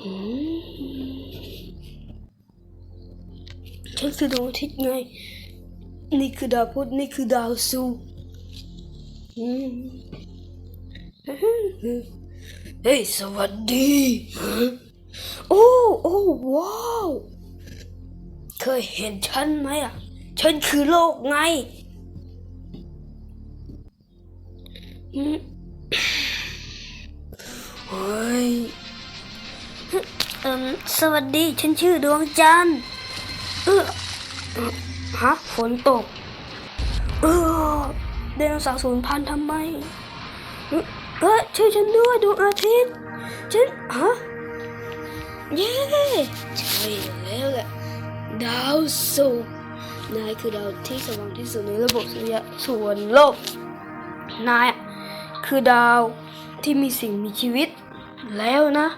ฉันคือดวงอาทิตย์ไง นี่คือดาวพุธนี่คือดาวซูเฮ้ย สวัสดีโอ้โอ้ว้าว เคยเห็นฉันไหมอะ ฉันคือโลกไง เอ่มสวัสดี ฉันชื่อดวงจันทร์เออฮะ ฝนตก เออไดโนสาร์สูญพันธุ์ทำไม เออ้ยช่วยฉันด้วยดวงอาทิตย์ ฉัน ฮะ เย้ใช่แล้วแหละ ดาวศุกร์นายคือดาวที่สว่างที่สุดในระบบสุริยะส่วนโลก นายอะคือดาวที่มีสิ่งมีชีวิตแล้วนะ